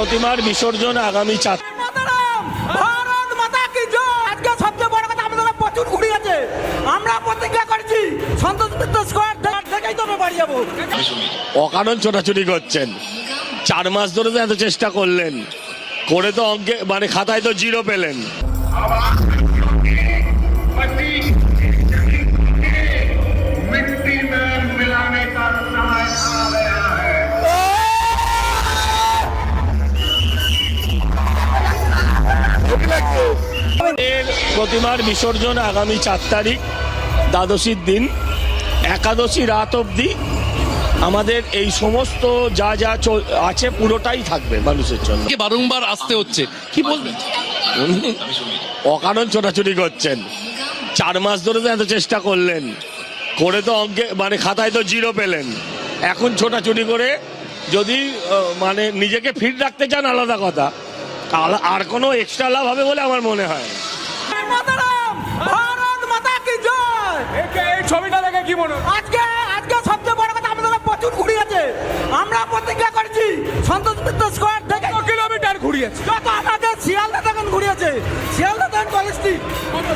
প্রতিমার বিসর্জন আগামী চার অকারণ ছোটাছুটি করছেন। চার মাস ধরে তো এত চেষ্টা করলেন। করে তো অঙ্কে মানে খাতায় তো জিরো পেলেন। প্রতিমার বিসর্জন আগামী চার তারিখ দ্বাদশীর দিন। একাদশী রাত অবধি আমাদের এই সমস্ত যা যা আছে পুরোটাই থাকবে মানুষের জন্য। কে বারংবার আসতে হচ্ছে? কি বলবেন উনি অকারণ ছোটাছুটি করছেন। চার মাস ধরে তো এত চেষ্টা করলেন। করে তো অঙ্কে মানে খাতায় তো জিরো পেলেন। এখন ছোটাছুটি করে যদি মানে নিজেকে ফিট রাখতে চান আলাদা কথা আর কোনো এক্সট্রা লাভ হবে বলে আমার মনে হয়! ভারত মাতা কি জয়? এই ছবিটা দেখে কি মনে আজকে আজকে সবচেয়ে বড় কথা আমাদের প্রচুর ঘুরি আছে। আমরা প্রতিজ্ঞা করেছি সন্তোষ মিত্র স্কোয়ার থেকে কিলোমিটার ঘুরিয়েছে যত আমাদের শিয়ালদা তখন ঘুরিয়েছে শিয়ালদা তখন কলেজটি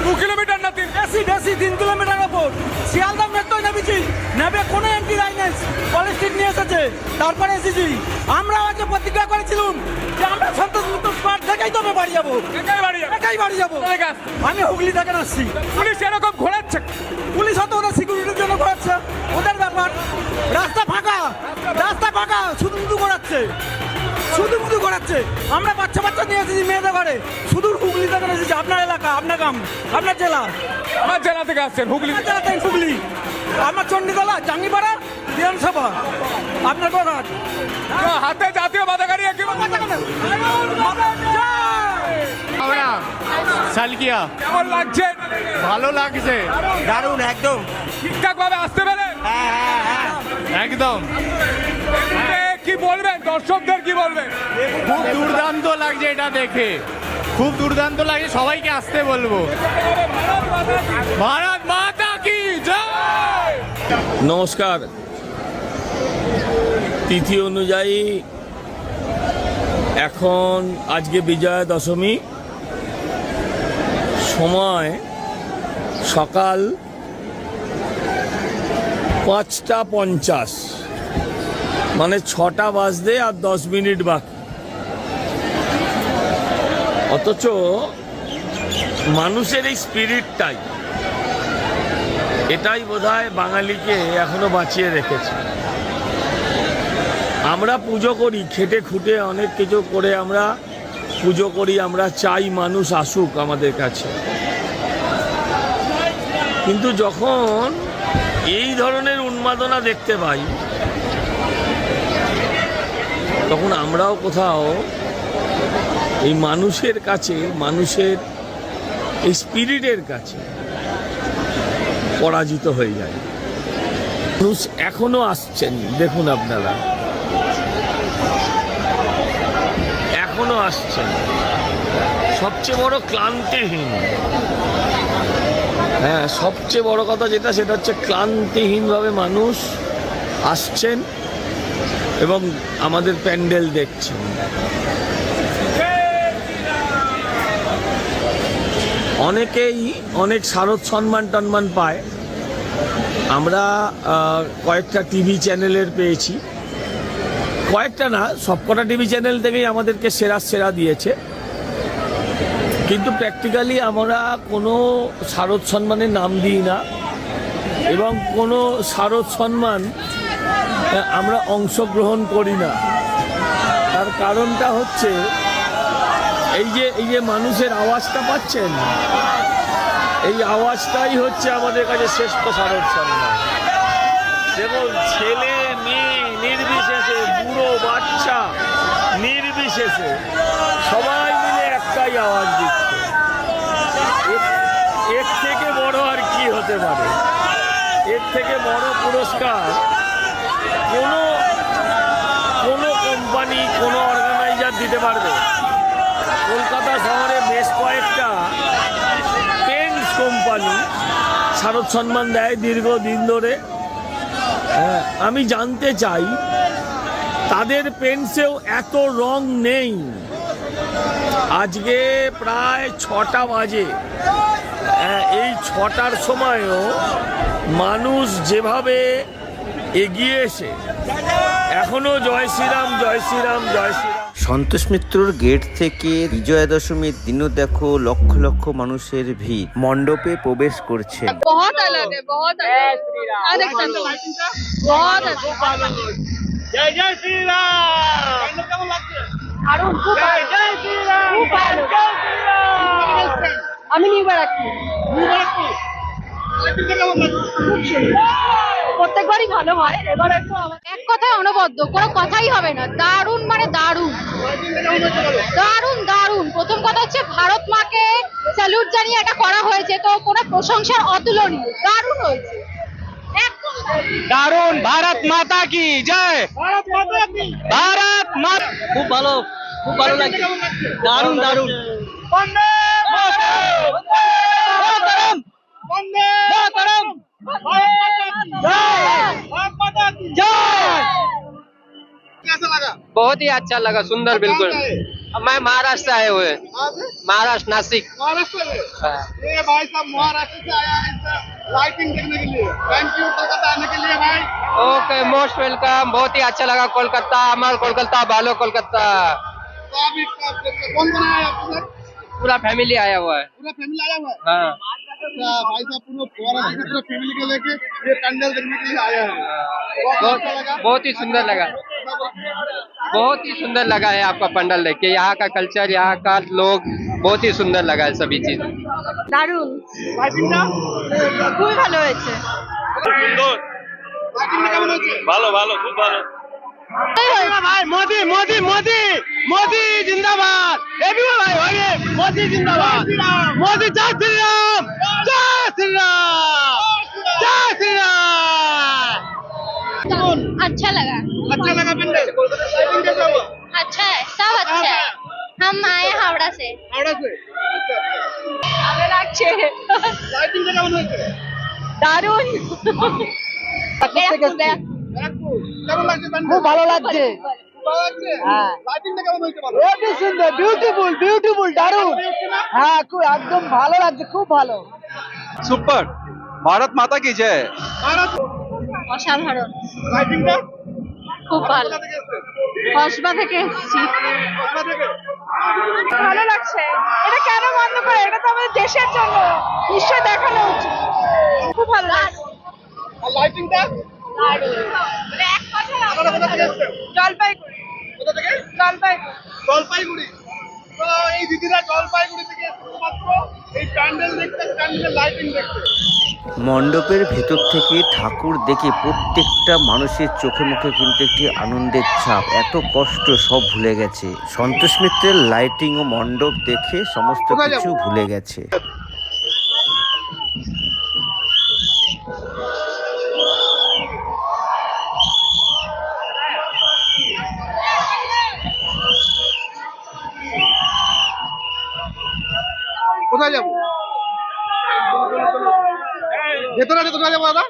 দু কিলোমিটার না তিন? বেশি বেশি তিন কিলোমিটার ওপর শিয়ালদা মেট্রো নেমেছি নেবে কোনো এন্ট্রি লাইন কলেজ স্ট্রিট নিয়ে এসেছে। তারপরে এসেছি। আমরা আজকে প্রতিজ্ঞা করেছিলাম যে আমরা সন্তোষ মিত্র স্কোয়ার থেকেই তবে বাড়ি যাব। একাই বাড়ি যাবে। একাই বাড়ি যাব। আমি হুগলি থেকে আসছি। পুলিশ এরকম ঘোরাচ্ছে। পুলিশ হয়তো ওদের সিকিউরিটির জন্য করাচ্ছে ওদের ব্যাপার। রাস্তা ফাঁকা। রাস্তা ফাঁকা। শুধু শুধু করাচ্ছে শুধু শুধু করাচ্ছে আমরা বাচ্চা বাচ্চা নিয়ে এসেছি মেয়েদের ঘরে। শুধু হুগলি থেকে এসেছি। আপনার এলাকা আপনার গ্রাম আপনার জেলা। আমার জেলা থেকে আসছেন হুগলি। জেলা থেকে হুগলি। আমার চণ্ডীতলা জাঙ্গিপাড়া বিধানসভা। আপনার কোথায়? তো হাতে জাতীয় পতাকা নিয়ে কি আমরা সালকিয়া। কেমন লাগছে? ভালো লাগছে। দারুণ একদম। ঠিকঠাক ভাবে আসতে পেরে একদম। কি বলবেন? দর্শকদের কি বলবেন? খুব দুর্দান্ত লাগছে এটা দেখে। খুব দুর্দান্ত লাগছে সবাইকে আসতে বলব। ভারত জয় নমস্কার। তিথি অনুযায়ী এখন আজকে বিজয়া দশমী। সময় সকাল পাঁচটা পঞ্চাশ। মানে ছটা বাজতে আর দশ মিনিট বাকি। অথচ মানুষের এই স্পিরিটটাই এটাই বোধহয় বাঙালিকে এখনও বাঁচিয়ে রেখেছে। আমরা পুজো করি, খেটে খুঁটে অনেক কিছু করে আমরা পুজো করি, আমরা চাই মানুষ আসুক আমাদের কাছে। কিন্তু যখন এই ধরনের উন্মাদনা দেখতে পাই, তখন আমরাও কোথাও এই মানুষের কাছে, মানুষের এই স্পিরিটের কাছে পরাজিত হয়ে যায়। মানুষ এখনও আসছেন, দেখুন আপনারা। এখনও আসছেন। সবচেয়ে বড় ক্লান্তিহীন। হ্যাঁ সবচেয়ে বড় কথা যেটা, সেটা হচ্ছে ক্লান্তিহীনভাবে মানুষ আসছেন এবং আমাদের প্যান্ডেল দেখছেন। অনেকেই অনেক শারদ সম্মান টন্মান পায়। আমরা কয়েকটা টিভি চ্যানেলের পেয়েছি। কয়েকটা না, সবকটা টিভি চ্যানেল থেকেই আমাদেরকে সেরা সেরা দিয়েছে। কিন্তু প্র্যাকটিক্যালি আমরা কোনো শারদ সম্মানের নাম দিই না। এবং কোনো শারদ সম্মান আমরা অংশগ্রহণ করি না। তার কারণটা হচ্ছে এই যে এই যে মানুষের আওয়াজটা পাচ্ছেন, এই আওয়াজটাই হচ্ছে আমাদের কাছে শ্রেষ্ঠ সম্মান দেখুন, ছেলে, মেয়ে, নির্বিশেষে, বুড়ো, বাচ্চা, নির্বিশেষে সবাই মিলে একটাই আওয়াজ দিচ্ছে। এর থেকে বড় আর কি হতে পারে? এর থেকে বড় পুরস্কার কোনো কোনো কোম্পানি, কোনো অর্গানাইজার দিতে পারবে? কলকাতা শহরে বেশ কয়েকটা পেন্টস কোম্পানি শারদ সম্মান দেয় দীর্ঘদিন ধরে। হ্যাঁ, আমি জানতে চাই তাদের পেন্সেও এত রং নেই। আজকে প্রায় ছটা বাজে। হ্যাঁ, এই ছটার সময়ও মানুষ যেভাবে এগিয়ে এসে এখনও জয় শ্রীরাম জয় শ্রীরাম জয় শ্রীরাম। সন্তোষ মিত্রর গেট থেকে বিজয়া দশমীর দিনও দেখো লক্ষ লক্ষ মানুষের ভিড়। মণ্ডপে প্রবেশ করছে। আমি নিউ বারাকপুর খুব সুন্দর। প্রত্যেকবারই ভালো হয় এবার একটু এক কথায় অনবদ্য কোনো কথাই হবে না দারুণ মানে দারুণ। দারুণ দারুণ। প্রথম কথা হচ্ছে ভারত মাকে স্যালুট জানিয়ে এটা করা হয়েছে তো কোনো প্রশংসার অতুলনীয় দারুণ হয়েছে। দারুণ। ভারত মাতা কি? জয়। ভারত মাতা খুব ভালো খুব ভালো লাগছে দারুণ দারুণ। বন্দে মাতরম। বন্দে মাতরম बहुत ही अच्छा लगा सुंदर बिल्कुल। मैं महाराष्ट्र से आए हुए। महाराष्ट्र नासिक। महाराष्ट्र में? हाँ। ये भाई साहब महाराष्ट्र से आया है लाइटिंग देखने के लिए। थैंक यू कोलकाता आने के लिए भाई। ओके मोस्ट वेलकम बहुत ही अच्छा लगा कोलकाता हमारा कोलकाता बालो कोलकाता। तो कौन कौन आया पूरा फैमिली आया हुआ है। पूरा फैमिली आया हुआ है? हाँ। अच्छा, भाई साहब पूरा पूरा फैमिली को लेके ये पंडल देखने के लिए आया है। बहुत अच्छा लगा बहुत बहुत ही सुंदर लगा बहुत ही सुंदर लगा है आपका पंडल देख के यहाँ का कल्चर यहाँ का लोग बहुत ही सुंदर लगा है सभी चीज দারুণ লাইটিংটা খুবই ভালো হয়েছে লাইটিংটা কেমন হচ্ছে ভালো ভালো খুব ভালো ভাই মোদি মোদি মোদি মোদি জিন্দাবাদ এবিও ভাই ওয়ে মোদি জিন্দাবাদ মোদি জয় अच्छा है सब अच्छा है हम आए हावड़ा से हावड़ा से अच्छा ভালো লাগছে লাইটিংটা কেমন হয়েছে দারুণ ব্যারাকপুর কেমন লাগছে पंडल খুব ভালো লাগছে ভালো লাগছে হ্যাঁ। লাইটিংটা কেমন হয়েছে বলো হেবি সুন্দর বিউটিফুল বিউটিফুল দারুণ হ্যাঁ খুব একদম ভালো লাগছে খুব ভালো সুপার ভারত মাতা কি জয় ভারত অসাধারণ লাইটিংটা এসছে কসবা থেকে এসেছি। ভালো লাগছে। এটা কেন বন্ধ করে? এটা তো আমাদের দেশের জন্য। নিশ্চয় দেখানো উচিত। খুব ভালো লাগছে। লাইটিংটা এক কথা আপনারা কোথা থেকে জলপাইগুড়ি। কোথা থেকে জলপাইগুড়ি। জলপাইগুড়ি তো এই দিদিরা জলপাইগুড়ি থেকে শুধুমাত্র। এই মণ্ডপের ভেতর থেকে ঠাকুর দেখে প্রত্যেকটা মানুষের চোখে মুখে কিন্তু একটি আনন্দের ছাপ। এত কষ্ট সব ভুলে গেছে। সন্তোষ মিত্রের লাইটিং ও মণ্ডপ দেখে সমস্ত কিছু ভুলে গেছে। ভেতরে আছে কোথায় যাব দাদা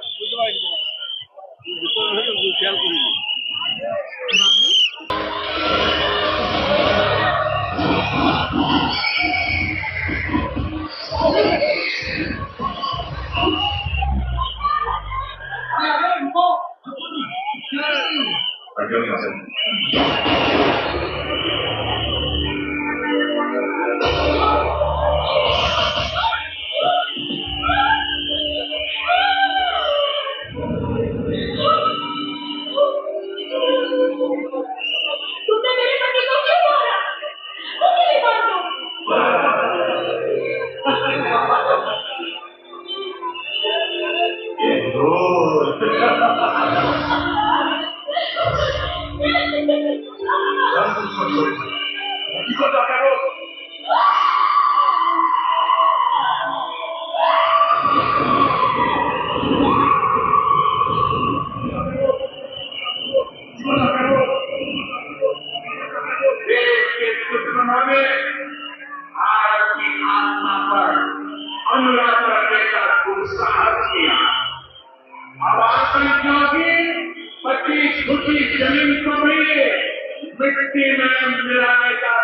Amen.